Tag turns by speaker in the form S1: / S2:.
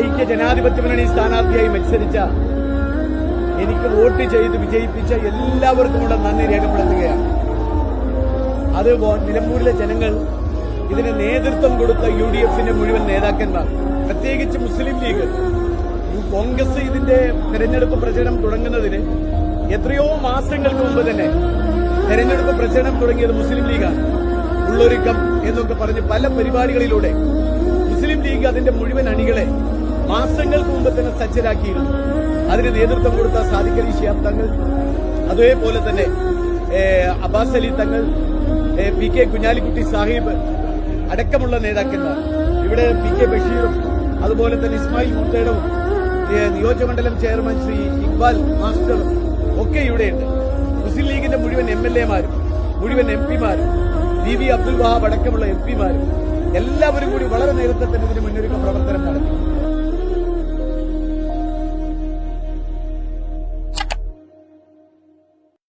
S1: ഐക്യ ജനാധിപത്യ മുന്നണി സ്ഥാനാർത്ഥിയായി മത്സരിച്ച എനിക്ക് വോട്ട് ചെയ്ത് വിജയിപ്പിച്ച എല്ലാവർക്കും എല്ലാവർക്കുമുള്ള നന്ദി രേഖപ്പെടുത്തുകയാണ്. അത് നിലമ്പൂരിലെ ജനങ്ങൾ ഇതിന് നേതൃത്വം കൊടുത്ത യു ഡി എഫിന്റെ മുഴുവൻ നേതാക്കന്മാർ പ്രത്യേകിച്ച് മുസ്ലിം ലീഗ്. കോൺഗ്രസ് ഇതിന്റെ തെരഞ്ഞെടുപ്പ് പ്രചരണം തുടങ്ങുന്നതിന് എത്രയോ മാസങ്ങൾക്ക് മുമ്പ് തന്നെ തെരഞ്ഞെടുപ്പ് പ്രചരണം തുടങ്ങിയത് മുസ്ലിം ലീഗാണ്. ഉള്ളൊരുക്കം എന്നൊക്കെ പറഞ്ഞ് പല പരിപാടികളിലൂടെ മുസ്ലിം ലീഗ് അതിന്റെ മുഴുവൻ അണികളെ മാസങ്ങൾക്ക് മുമ്പ് തന്നെ സജ്ജരാക്കിയിരുന്നു. അതിന് നേതൃത്വം കൊടുത്ത സാദിഖ് അലി ഷിയാബ് തങ്ങൾ അതേപോലെ തന്നെ അബ്ബാസ് അലി തങ്ങൾ പി കെ കുഞ്ഞാലിക്കുട്ടി സാഹിബ് അടക്കമുള്ള നേതാക്കന്മാർ ഇവിടെ പി കെ ബഷീറും അതുപോലെ തന്നെ ഇസ്മായിൽ മുത്തേടവും നിയോജകമണ്ഡലം ചെയർമാൻ ശ്രീ ഇക്ബാൽ മാസ്റ്ററും ഒക്കെ ഇവിടെയുണ്ട്. മുസ്ലിം ലീഗിന്റെ മുഴുവൻ എം എൽ എമാരും മുഴുവൻ എം പിമാരും വി വി അബ്ദുൽ വഹാബ് അടക്കമുള്ള എം പിമാരും എല്ലാവരും കൂടി വളരെ നേരത്തെ